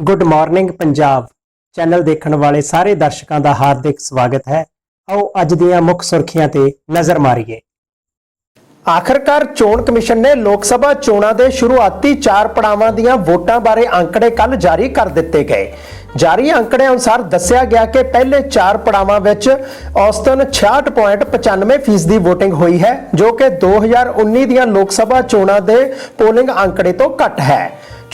Good morning Punjab channel ਦੇਖਣ ਵਾਲੇ ਸਾਰੇ ਦਰਸ਼ਕਾਂ ਦਾ ਹਾਰਦਿਕ ਸਵਾਗਤ ਹੈ। ਆਓ ਅੱਜ ਦੀਆਂ ਮੁੱਖ ਸੁਰਖੀਆਂ ਤੇ ਨਜ਼ਰ ਮਾਰੀਏ। ਆਖਰਕਾਰ ਚੋਣ ਕਮਿਸ਼ਨ ਨੇ ਲੋਕ ਸਭਾ ਚੋਣਾਂ ਦੇ ਸ਼ੁਰੂਆਤੀ 4 ਪੜਾਵਾਂ ਦੀਆਂ ਵੋਟਾਂ ਬਾਰੇ ਅੰਕੜੇ ਕੱਲ ਜਾਰੀ ਕਰ ਦਿੱਤੇ ਗਏ। ਜਾਰੀ ਅੰਕੜੇ ਅਨੁਸਾਰ ਦੱਸਿਆ ਗਿਆ ਕਿ ਪਹਿਲੇ ਚਾਰ ਪੜਾਵਾਂ ਵਿੱਚ ਔਸਤਨ 66.95% ਦੀ VOTING ਹੋਈ ਹੈ, ਜੋ ਕਿ 2019 ਦੀਆਂ ਲੋਕ ਸਭਾ ਚੋਣਾਂ ਦੇ ਪੋਲਿੰਗ ਅੰਕੜੇ ਤੋਂ ਘੱਟ ਹੈ।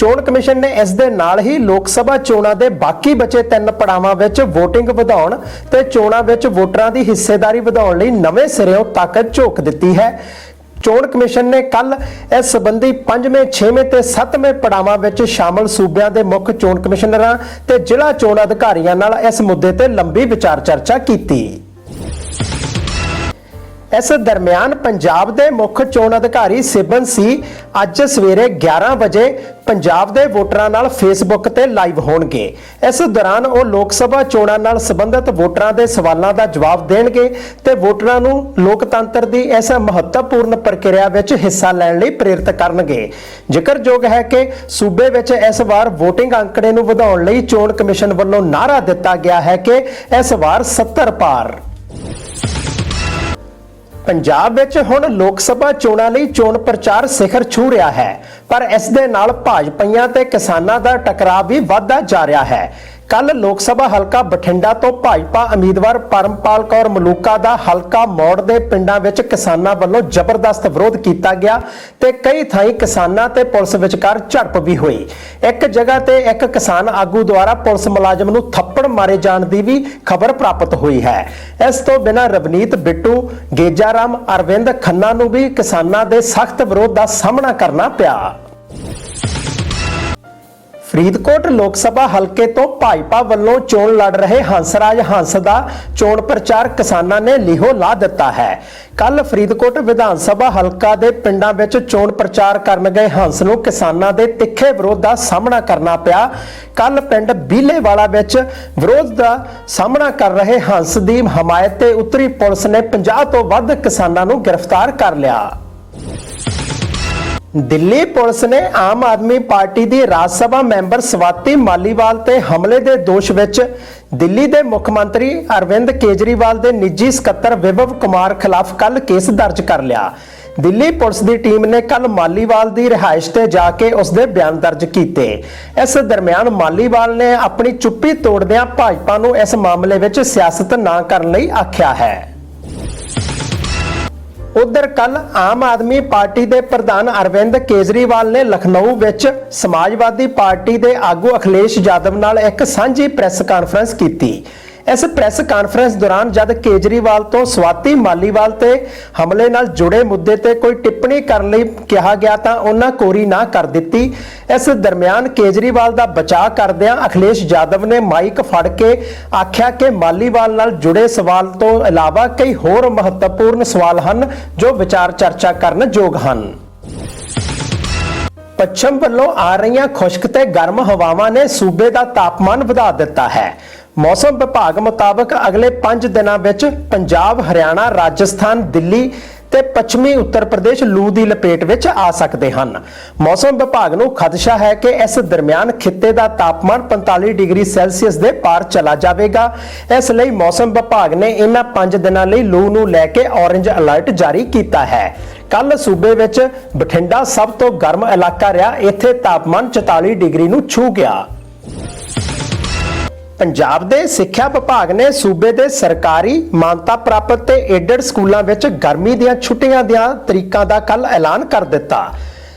ਚੋਣ ਕਮਿਸ਼ਨ ਨੇ ਇਸ ਦੇ ਨਾਲ ਹੀ ਲੋਕ ਸਭਾ ਚੋਣਾਂ ਦੇ ਬਾਕੀ ਬਚੇ ਤਿੰਨ ਪੜਾਵਾਂ ਵਿੱਚ VOTING ਵਧਾਉਣ ਤੇ ਚੋਣਾਂ ਵਿੱਚ ਵੋਟਰਾਂ ਦੀ ਹਿੱਸੇਦਾਰੀ ਵਧਾਉਣ ਲਈ ਨਵੇਂ ਸਿਰਿਓਂ ਤਾਕਤ ਝੋਕ ਦਿੱਤੀ ਹੈ। ਚੋਣ ਕਮਿਸ਼ਨ ਨੇ ਕੱਲ ਇਸ ਸੰਬੰਧੀ 5ਵੇਂ 6ਵੇਂ ਤੇ 7ਵੇਂ ਪੜਾਵਾਂ ਵਿੱਚ ਸ਼ਾਮਲ ਸੂਬਿਆਂ ਦੇ ਮੁੱਖ ਚੋਣ ਕਮਿਸ਼ਨਰਾਂ ਤੇ ਜ਼ਿਲ੍ਹਾ ਚੋਣ ਅਧਿਕਾਰੀਆਂ ਨਾਲ ਇਸ ਮੁੱਦੇ ਤੇ ਲੰਬੀ ਵਿਚਾਰ ਚਰਚਾ ਕੀਤੀ। ਇਸ ਦਰਮਿਆਨ ਪੰਜਾਬ ਦੇ ਮੁੱਖ ਚੋਣ ਅਧਿਕਾਰੀ ਸਿਬਨ ਸੀ, ਅੱਜ ਸਵੇਰੇ 11 ਵਜੇ ਪੰਜਾਬ ਦੇ ਵੋਟਰਾਂ ਨਾਲ ਫੇਸਬੁੱਕ ਤੇ ਲਾਈਵ ਹੋਣਗੇ। ਇਸ ਦੌਰਾਨ ਉਹ ਲੋਕ ਸਭਾ ਚੋਣਾਂ ਨਾਲ ਸੰਬੰਧਿਤ ਵੋਟਰਾਂ ਦੇ ਸਵਾਲਾਂ ਦਾ ਜਵਾਬ ਦੇਣਗੇ ਤੇ ਵੋਟਰਾਂ ਨੂੰ ਲੋਕਤੰਤਰ ਦੀ ਇਸ ਮਹੱਤਵਪੂਰਨ ਪ੍ਰਕਿਰਿਆ ਵਿੱਚ ਹਿੱਸਾ ਲੈਣ ਲਈ ਪ੍ਰੇਰਿਤ ਕਰਨਗੇ। ਜ਼ਿਕਰਯੋਗ ਹੈ ਕਿ ਸੂਬੇ ਵਿੱਚ ਇਸ ਵਾਰ VOTING ਅੰਕੜੇ ਨੂੰ ਵਧਾਉਣ ਲਈ ਚੋਣ ਕਮਿਸ਼ਨ ਵੱਲੋਂ ਨਾਅਰਾ ਦਿੱਤਾ ਗਿਆ ਹੈ ਕਿ ਇਸ ਵਾਰ 70 ਪਾਰ। ਪੰਜਾਬ ਵਿੱਚ ਹੁਣ ਲੋਕ ਸਭਾ ਚੋਣਾਂ ਲਈ ਚੋਣ ਪ੍ਰਚਾਰ ਸਿਖਰ ਛੂ ਰਿਹਾ ਹੈ, ਪਰ ਇਸ ਦੇ ਨਾਲ ਭਾਜਪਾਈਆਂ ਤੇ ਕਿਸਾਨਾਂ ਦਾ ਟਕਰਾਅ ਵੀ ਵਧਦਾ ਜਾ ਰਿਹਾ ਹੈ। ਕੱਲ ਲੋਕ ਸਭਾ ਹਲਕਾ ਬਠਿੰਡਾ ਤੋਂ ਭਾਜਪਾ ਉਮੀਦਵਾਰ ਪਰਮਪਾਲ ਕੌਰ ਮਲੂਕਾ ਦਾ ਹਲਕਾ ਮੌੜ ਦੇ ਪਿੰਡਾਂ ਵਿੱਚ ਕਿਸਾਨਾਂ ਵੱਲੋਂ ਜ਼ਬਰਦਸਤ ਵਿਰੋਧ ਕੀਤਾ ਗਿਆ ਤੇ ਕਈ ਥਾਈਂ ਕਿਸਾਨਾਂ ਤੇ ਪੁਲਿਸ ਵਿਚਕਾਰ ਝੜਪ ਵੀ ਹੋਈ। ਇੱਕ ਜਗ੍ਹਾ ਤੇ ਇੱਕ ਕਿਸਾਨ ਆਗੂ ਦੁਆਰਾ ਪੁਲਿਸ ਮੁਲਾਜ਼ਮ ਨੂੰ ਥੱਪੜ ਮਾਰੇ ਜਾਣ ਦੀ ਵੀ ਖਬਰ ਪ੍ਰਾਪਤ ਹੋਈ ਹੈ। ਇਸ ਤੋਂ ਬਿਨਾਂ ਰਵਨੀਤ ਬਿੱਟੂ, ਗੇਜਾਰਾਮ, ਅਰਵਿੰਦ ਖੰਨਾ ਨੂੰ ਵੀ ਕਿਸਾਨਾਂ ਦੇ ਸਖਤ ਵਿਰੋਧ ਦਾ ਸਾਹਮਣਾ ਕਰਨਾ ਪਿਆ। ਫਰੀਦਕੋਟ ਲੋਕ ਸਭਾ ਹਲਕੇ ਤੋਂ ਭਾਜਪਾ ਵੱਲੋਂ ਚੋਣ ਲੜ ਰਹੇ ਹੰਸਰਾਜ ਹੰਸ ਦਾ ਚੋਣ ਪ੍ਰਚਾਰ ਕਿਸਾਨਾਂ ਨੇ ਲਿਹੋ ਲਾ ਦਿੱਤਾ ਹੈ। ਕੱਲ ਫਰੀਦਕੋਟ ਵਿਧਾਨ ਸਭਾ ਹਲਕਾ ਦੇ ਪਿੰਡਾਂ ਵਿੱਚ ਚੋਣ ਪ੍ਰਚਾਰ ਕਰਨ ਗਏ ਹੰਸ ਨੂੰ ਕਿਸਾਨਾਂ ਦੇ ਤਿੱਖੇ ਵਿਰੋਧ ਦਾ ਸਾਹਮਣਾ ਕਰਨਾ ਪਿਆ। ਕੱਲ ਪਿੰਡ ਬੀਲੇਵਾਲਾ ਵਿੱਚ ਵਿਰੋਧ ਦਾ ਸਾਹਮਣਾ ਕਰ ਰਹੇ ਹੰਸ ਦੀ ਹਮਾਇਤ ਤੇ ਉੱਤਰੀ ਪੁਲਿਸ ਨੇ 50 ਤੋਂ ਵੱਧ ਕਿਸਾਨਾਂ ਨੂੰ ਗ੍ਰਿਫਤਾਰ ਕਰ ਲਿਆ। ਦਿੱਲੀ ਪੁਲਿਸ ਨੇ ਆਮ ਆਦਮੀ ਪਾਰਟੀ ਦੀ ਰਾਜ ਸਭਾ ਮੈਂਬਰ ਸਵਾਤੀ ਮਾਲੀਵਾਲ ਤੇ ਹਮਲੇ ਦੇ ਦੋਸ਼ ਵਿੱਚ ਦਿੱਲੀ ਦੇ ਮੁੱਖ ਮੰਤਰੀ ਅਰਵਿੰਦ ਕੇਜਰੀਵਾਲ ਦੇ ਨਿੱਜੀ ਸਕੱਤਰ ਵਿਭਵ ਕੁਮਾਰ ਖਿਲਾਫ ਕੱਲ ਕੇਸ ਦਰਜ ਕਰ ਲਿਆ। ਦਿੱਲੀ ਪੁਲਿਸ ਦੀ ਟੀਮ ਨੇ ਕੱਲ ਮਾਲੀਵਾਲ ਦੀ ਰਿਹਾਇਸ਼ ਤੇ ਜਾ ਕੇ ਉਸ ਦੇ ਬਿਆਨ ਦਰਜ ਕੀਤੇ। ਇਸ ਦਰਮਿਆਨ ਮਾਲੀਵਾਲ ਨੇ ਆਪਣੀ ਚੁੱਪੀ ਤੋੜਦਿਆਂ ਭਾਜਪਾ ਨੂੰ ਇਸ ਮਾਮਲੇ ਵਿੱਚ ਸਿਆਸਤ ਨਾ ਕਰਨ ਲਈ ਆਖਿਆ ਹੈ। ਉਧਰ ਕੱਲ ਆਮ ਆਦਮੀ ਪਾਰਟੀ ਦੇ ਪ੍ਰਧਾਨ ਅਰਵਿੰਦ ਕੇਜਰੀਵਾਲ ਨੇ ਲਖਨਊ ਵਿੱਚ ਸਮਾਜਵਾਦੀ ਪਾਰਟੀ ਦੇ ਆਗੂ ਅਖਿਲੇਸ਼ ਯਾਦਵ ਨਾਲ ਇੱਕ ਸਾਂਝੀ ਪ੍ਰੈਸ ਕਾਨਫਰੰਸ ਕੀਤੀ। ਇਸ ਪ੍ਰੈਸ ਕਾਨਫਰੰਸ ਦੌਰਾਨ ਜਦ ਕੇਜਰੀਵਾਲ ਤੋਂ ਸਵਾਤੀ ਮਾਲੀਵਾਲ ਤੇ ਹਮਲੇ ਨਾਲ ਜੁੜੇ ਮੁੱਦੇ ਤੇ ਕੋਈ ਟਿੱਪਣੀ ਕਰਨ ਲਈ ਕਿਹਾ ਗਿਆ ਤਾਂ ਉਹਨਾਂ ਕੋਰੀ ਨਾ ਕਰ ਦਿੱਤੀ। ਇਸ ਦਰਮਿਆਨ ਕੇਜਰੀਵਾਲ ਦਾ ਬਚਾਅ ਕਰਦਿਆਂ ਅਖਿਲੇਸ਼ ਯਾਦਵ ਨੇ ਮਾਈਕ ਫੜ ਕੇ ਆਖਿਆ ਕਿ ਮਾਲੀਵਾਲ ਨਾਲ ਜੁੜੇ ਸਵਾਲ ਤੋਂ ਇਲਾਵਾ ਕਈ ਹੋਰ ਮਹੱਤਵਪੂਰਨ ਸਵਾਲ ਹਨ ਜੋ ਵਿਚਾਰ ਚਰਚਾ ਕਰਨ ਯੋਗ ਹਨ। ਪੱਛਮ ਵੱਲੋਂ ਆ ਰਹੀਆਂ ਖੁਸ਼ਕ ਤੇ ਗਰਮ ਹਵਾਵਾਂ ਨੇ ਸੂਬੇ ਦਾ ਤਾਪਮਾਨ ਵਧਾ ਦਿੱਤਾ ਹੈ। ਮੌਸਮ ਵਿਭਾਗ ਮੁਤਾਬਕ ਅਗਲੇ 5 ਦਿਨਾਂ ਵਿੱਚ ਪੰਜਾਬ, ਹਰਿਆਣਾ, ਰਾਜਸਥਾਨ, ਦਿੱਲੀ ਤੇ ਪੱਛਮੀ ਉੱਤਰ ਪ੍ਰਦੇਸ਼ ਲੂ ਦੀ ਲਪੇਟ ਵਿੱਚ ਆ ਸਕਦੇ ਹਨ। ਮੌਸਮ ਵਿਭਾਗ ਨੂੰ ਖਦਸ਼ਾ ਹੈ ਕਿ ਇਸ ਦਰਮਿਆਨ ਖਿੱਤੇ ਦਾ ਤਾਪਮਾਨ 45 ਡਿਗਰੀ ਸੈਲਸੀਅਸ ਦੇ ਪਾਰ ਚਲਾ ਜਾਵੇਗਾ। ਇਸ ਲਈ ਮੌਸਮ ਵਿਭਾਗ ਨੇ ਇਹਨਾਂ 5 ਦਿਨਾਂ ਲਈ ਲੂ ਨੂੰ ਲੈ ਕੇ ਔਰੰਜ ਅਲਰਟ ਜਾਰੀ ਕੀਤਾ ਹੈ। ਕੱਲ ਸੂਬੇ ਵਿੱਚ ਬਠਿੰਡਾ ਸਭ ਤੋਂ ਗਰਮ ਇਲਾਕਾ ਰਿਹਾ। ਇੱਥੇ ਤਾਪਮਾਨ 44 ਡਿਗਰੀ ਨੂੰ ਛੂ ਗਿਆ। ਪੰਜਾਬ ਦੇ ਸਿੱਖਿਆ ਵਿਭਾਗ ਨੇ ਸੂਬੇ ਦੇ ਸਰਕਾਰੀ ਮਾਨਤਾ ਪ੍ਰਾਪਤ ਤੇ ਏਡਡ ਸਕੂਲਾਂ ਵਿੱਚ ਗਰਮੀ ਦੀਆਂ ਛੁੱਟੀਆਂ ਦੀਆਂ ਤਰੀਕਾਂ ਦਾ ਕੱਲ ਐਲਾਨ ਕਰ ਦਿੱਤਾ।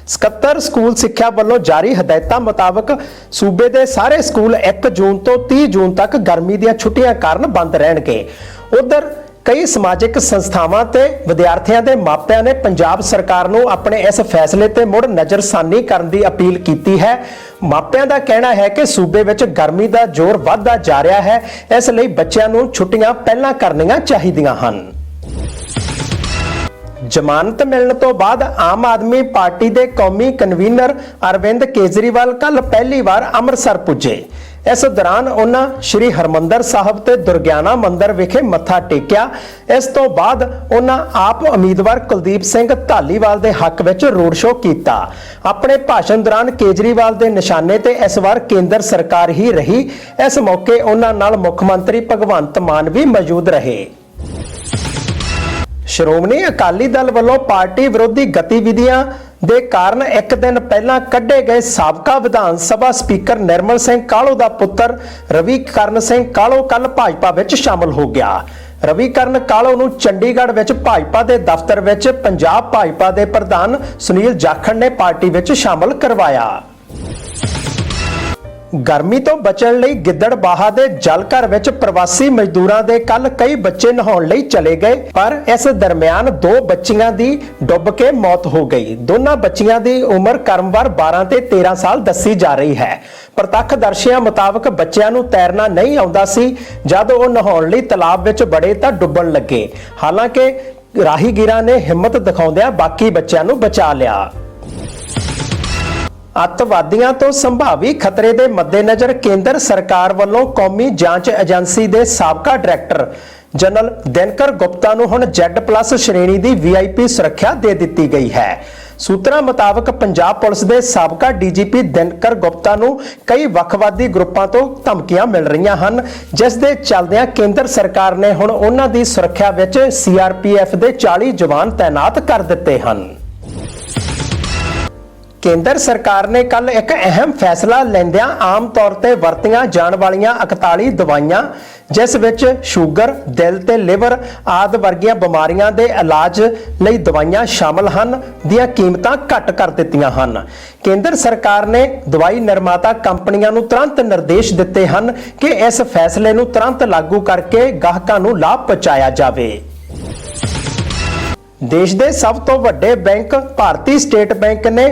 ਸਕੱਤਰ ਸਕੂਲ ਸਿੱਖਿਆ ਵੱਲੋਂ ਜਾਰੀ ਹਦਾਇਤਾਂ ਮੁਤਾਬਕ ਸੂਬੇ ਦੇ ਸਾਰੇ ਸਕੂਲ 1 ਜੂਨ ਤੋਂ 30 ਜੂਨ ਤੱਕ ਗਰਮੀ ਦੀਆਂ ਛੁੱਟੀਆਂ ਕਾਰਨ ਬੰਦ ਰਹਿਣਗੇ। ਉਧਰ ਕਈ ਸਮਾਜਿਕ ਸੰਸਥਾਵਾਂ ਤੇ ਵਿਦਿਆਰਥੀਆਂ ਦੇ ਮਾਪਿਆਂ ਨੇ ਪੰਜਾਬ ਸਰਕਾਰ ਨੂੰ ਆਪਣੇ ਇਸ ਫੈਸਲੇ ਤੇ ਮੁੜ ਨਜ਼ਰਸਾਨੀ ਕਰਨ ਦੀ ਅਪੀਲ ਕੀਤੀ ਹੈ। ਮਾਪਿਆਂ ਦਾ ਕਹਿਣਾ ਹੈ ਕਿ ਸੂਬੇ ਵਿੱਚ ਗਰਮੀ ਦਾ ਜ਼ੋਰ ਵੱਧਦਾ ਜਾ ਰਿਹਾ ਹੈ। ਇਸ ਲਈ ਬੱਚਿਆਂ ਨੂੰ ਛੁੱਟੀਆਂ ਪਹਿਲਾਂ ਕਰਨੀਆਂ ਚਾਹੀਦੀਆਂ ਹਨ। ਜ਼ਮਾਨਤ ਮਿਲਣ ਤੋਂ ਬਾਅਦ ਆਮ ਆਦਮੀ ਪਾਰਟੀ ਦੇ ਕੌਮੀ ਕਨਵੀਨਰ ਅਰਵਿੰਦ ਕੇਜਰੀਵਾਲ ਕੱਲ ਪਹਿਲੀ ਵਾਰ ਅੰਮ੍ਰਿਤਸਰ ਪੁੱਜੇ। ਇਸ ਦੌਰਾਨ ਉਹਨਾਂ ਸ੍ਰੀ ਹਰਮੰਦਰ ਸਾਹਿਬ ਤੇ ਦੁਰਗਿਆਨਾ ਮੰਦਿਰ ਵਿਖੇ ਮੱਥਾ ਟੇਕਿਆ। ਇਸ ਤੋਂ ਬਾਅਦ ਉਹਨਾਂ ਆਪ ਉਮੀਦਵਾਰ ਕੁਲਦੀਪ ਸਿੰਘ ਧਾਲੀਵਾਲ ਦੇ ਹੱਕ ਵਿੱਚ ਰੋਡ ਸ਼ੋਅ ਕੀਤਾ। ਆਪਣੇ ਭਾਸ਼ਣ ਦੌਰਾਨ ਕੇਜਰੀਵਾਲ ਦੇ ਨਿਸ਼ਾਨੇ ਤੇ ਇਸ ਵਾਰ ਕੇਂਦਰ ਸਰਕਾਰ ਹੀ ਰਹੀ। ਇਸ ਮੌਕੇ ਉਹਨਾਂ ਨਾਲ ਮੁੱਖ ਮੰਤਰੀ ਭਗਵੰਤ ਮਾਨ ਵੀ ਮੌਜੂਦ ਰਹੇ। ਸ਼੍ਰੋਮਣੀ ਅਕਾਲੀ ਦਲ ਵੱਲੋਂ ਪਾਰਟੀ ਵਿਰੋਧੀ ਗਤੀਵਿਧੀਆਂ ਦੇ ਕਾਰਨ ਇੱਕ ਦਿਨ ਪਹਿਲਾਂ ਕੱਢੇ ਗਏ ਸਾਬਕਾ ਵਿਧਾਨ ਸਭਾ ਸਪੀਕਰ ਨਿਰਮਲ ਸਿੰਘ ਕਾਲੋ ਦਾ ਪੁੱਤਰ ਰਵੀ ਕਰਨ ਸਿੰਘ ਕਾਲੋ ਕੱਲ ਭਾਜਪਾ ਵਿੱਚ ਸ਼ਾਮਲ ਹੋ ਗਿਆ। ਰਵੀ ਕਰਨ ਕਾਲੋ ਨੂੰ ਚੰਡੀਗੜ੍ਹ ਵਿੱਚ ਭਾਜਪਾ ਦੇ ਦਫ਼ਤਰ ਵਿੱਚ ਪੰਜਾਬ ਭਾਜਪਾ ਦੇ ਪ੍ਰਧਾਨ ਸੁਨੀਲ ਜਾਖੜ ਨੇ ਪਾਰਟੀ ਵਿੱਚ ਸ਼ਾਮਲ ਕਰਵਾਇਆ। ਗਰਮੀ ਤੋਂ ਬਚਣ ਲਈ ਗਿੱਦੜਬਾਹਾ ਦੇ ਜਲ ਘਰ ਵਿੱਚ ਪ੍ਰਵਾਸੀ ਮਜ਼ਦੂਰਾਂ ਦੇ ਕੱਲ ਕਈ ਬੱਚੇ ਨਹਾਉਣ ਲਈ ਚਲੇ ਗਏ, ਪਰ ਇਸ ਦਰਮਿਆਨ ਦੋ ਬੱਚੀਆਂ ਦੀ ਡੁੱਬ ਕੇ ਮੌਤ ਹੋ ਗਈ। ਦੋਨਾਂ ਬੱਚੀਆਂ ਦੀ ਉਮਰ ਕਰਮਵਾਰ 12 ਤੇ 13 ਸਾਲ ਦੱਸੀ ਜਾ ਰਹੀ ਹੈ। ਪ੍ਰਤੱਖਦਰਸ਼ੀਆਂ ਮੁਤਾਬਕ ਬੱਚਿਆਂ ਨੂੰ ਤੈਰਨਾ ਨਹੀਂ ਆਉਂਦਾ ਸੀ। ਜਦ ਉਹ ਨਹਾਉਣ ਲਈ ਤਲਾਬ ਵਿੱਚ ਬੜੇ ਤਾਂ ਡੁੱਬਣ ਲੱਗੇ। ਹਾਲਾਂਕਿ ਰਾਹੀਗੀਰਾਂ ਨੇ ਹਿੰਮਤ ਦਿਖਾਉਂਦਿਆਂ ਬਾਕੀ ਬੱਚਿਆਂ ਨੂੰ ਬਚਾ ਲਿਆ। ਅੱਤਵਾਦੀਆਂ ਤੋਂ ਸੰਭਾਵੀ ਖਤਰੇ ਦੇ ਮੱਦੇਨਜ਼ਰ ਕੇਂਦਰ ਸਰਕਾਰ ਵੱਲੋਂ ਕੌਮੀ ਜਾਂਚ ਏਜੰਸੀ ਦੇ ਸਾਬਕਾ ਡਾਇਰੈਕਟਰ ਜਨਰਲ ਦਿਨਕਰ ਗੁਪਤਾ ਨੂੰ ਹੁਣ Z+ ਸ਼੍ਰੇਣੀ ਦੀ VIP ਸੁਰੱਖਿਆ ਦੇ ਦਿੱਤੀ ਗਈ ਹੈ। ਸੂਤਰਾਂ ਮੁਤਾਬਕ ਪੰਜਾਬ ਪੁਲਿਸ ਦੇ ਸਾਬਕਾ ਡੀਜੀਪੀ ਦਿਨਕਰ ਗੁਪਤਾ ਨੂੰ ਕਈ ਵੱਖਵਾਦੀ ਗਰੁੱਪਾਂ ਤੋਂ ਧਮਕੀਆਂ ਮਿਲ ਰਹੀਆਂ ਹਨ, ਜਿਸ ਦੇ ਚੱਲਦਿਆਂ ਕੇਂਦਰ ਸਰਕਾਰ ਨੇ ਹੁਣ ਉਹਨਾਂ ਦੀ ਸੁਰੱਖਿਆ ਵਿੱਚ CRPF ਦੇ 40 ਜਵਾਨ ਤਾਇਨਾਤ ਕਰ ਦਿੱਤੇ ਹਨ। ਕੇਂਦਰ ਸਰਕਾਰ ਨੇ ਕੱਲ ਇੱਕ ਅਹਿਮ ਫੈਸਲਾ ਲੈਂਦਿਆਂ ਆਮ ਤੌਰ ਤੇ ਵਰਤੀਆਂ ਜਾਣ ਵਾਲੀਆਂ 41 ਦਵਾਈਆਂ ਜਿਸ ਵਿੱਚ ਸ਼ੂਗਰ, ਦਿਲ ਤੇ ਲਿਵਰ ਆਦਿ ਵਰਗੀਆਂ ਬਿਮਾਰੀਆਂ ਦੇ ਇਲਾਜ ਲਈ ਦਵਾਈਆਂ ਸ਼ਾਮਲ ਹਨ ਦੀਆਂ ਕੀਮਤਾਂ ਘੱਟ ਕਰ ਦਿੱਤੀਆਂ ਹਨ। ਕੇਂਦਰ ਸਰਕਾਰ ਨੇ ਦਵਾਈ ਨਿਰਮਾਤਾ ਕੰਪਨੀਆਂ ਨੂੰ ਤੁਰੰਤ ਨਿਰਦੇਸ਼ ਦਿੱਤੇ ਹਨ ਕਿ ਇਸ ਫੈਸਲੇ ਨੂੰ ਤੁਰੰਤ ਲਾਗੂ ਕਰਕੇ ਗਾਹਕਾਂ ਨੂੰ ਲਾਭ ਪਹੁੰਚਾਇਆ ਜਾਵੇ। ਦੇਸ਼ ਦੇ ਸਭ ਤੋਂ ਵੱਡੇ ਬੈਂਕ ਭਾਰਤੀ ਸਟੇਟ ਬੈਂਕ ਨੇ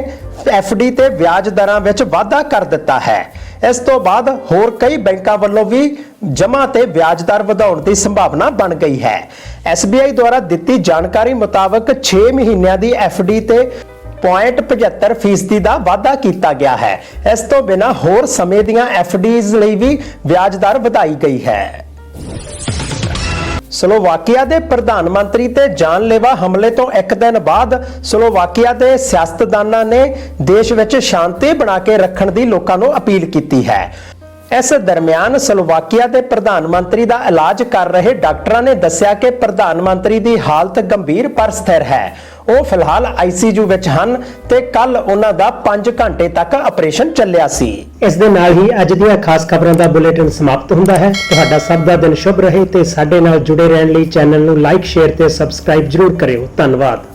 ਡੀ ਤੇ ਵਿਆਜ ਦਰਾਂ ਵਿੱਚ ਵਾਧਾ ਕਰ ਦਿੱਤਾ ਹੈ। ਇਸ ਤੋਂ ਬਾਅਦ ਹੋਰ ਕਈ ਬੈਂਕਾਂ ਵੱਲੋਂ ਵੀ ਜਮ੍ਹਾਂ ਤੇ ਵਿਆਜ ਦਰ ਵਧਾਉਣ ਦੀ ਸੰਭਾਵਨਾ ਬਣ ਗਈ ਹੈ। SBI ਦੁਆਰਾ ਦਿੱਤੀ ਜਾਣਕਾਰੀ ਮੁਤਾਬਕ 6 ਮਹੀਨਿਆਂ ਦੀ ਡੀ ਤੇ 0.75 ਫੀਸਦੀ ਦਾ ਵਾਧਾ ਕੀਤਾ ਗਿਆ ਹੈ। ਇਸ ਤੋਂ ਬਿਨਾ ਹੋਰ ਸਮੇਂ ਦੀਆਂ ਡੀਜ਼ ਲਈ ਵੀ ਵਿਆਜ ਦਰ ਵਧਾਈ ਗਈ ਹੈ। ਸਲੋਵਾਕੀਆ ਦੇ ਪ੍ਰਧਾਨ ਮੰਤਰੀ ਤੇ ਜਾਨਲੇਵਾ ਹਮਲੇ ਤੋਂ ਇੱਕ ਦਿਨ ਬਾਅਦ ਸਲੋਵਾਕੀਆ ਦੇ ਸਿਆਸਤਦਾਨਾਂ ਨੇ ਦੇਸ਼ ਵਿੱਚ ਸ਼ਾਂਤੀ ਬਣਾ ਕੇ ਰੱਖਣ ਦੀ ਲੋਕਾਂ ਨੂੰ ਅਪੀਲ ਕੀਤੀ ਹੈ। ਇਸ ਦਰਮਿਆਨ ਸਲੋਵਾਕੀਆ ਦੇ ਪ੍ਰਧਾਨ ਮੰਤਰੀ ਦਾ ਇਲਾਜ ਕਰ ਰਹੇ ਡਾਕਟਰਾਂ ਨੇ ਦੱਸਿਆ ਕਿ ਪ੍ਰਧਾਨ ਮੰਤਰੀ ਦੀ ਹਾਲਤ ਗੰਭੀਰ ਪਰ ਸਥਿਰ ਹੈ। ਉਹ ਫਿਲਹਾਲ ਆਈਸੀਯੂ ਵਿੱਚ ਹਨ ਤੇ ਕੱਲ ਉਹਨਾਂ ਦਾ 5 ਘੰਟੇ ਤੱਕ ਆਪਰੇਸ਼ਨ ਚੱਲਿਆ ਸੀ। ਇਸ ਦੇ ਨਾਲ ਹੀ ਅੱਜ ਦੀਆਂ ਖਾਸ ਖਬਰਾਂ ਦਾ ਬੁਲੇਟਿਨ ਸਮਾਪਤ ਹੁੰਦਾ ਹੈ। ਤੁਹਾਡਾ ਸਭ ਦਾ ਦਿਨ ਸ਼ੁਭ ਰਹੇ ਤੇ ਸਾਡੇ ਨਾਲ ਜੁੜੇ ਰਹਿਣ ਲਈ ਚੈਨਲ ਨੂੰ ਲਾਈਕ, ਸ਼ੇਅਰ ਤੇ ਸਬਸਕ੍ਰਾਈਬ ਜਰੂਰ ਕਰਿਓ। ਧੰਨਵਾਦ।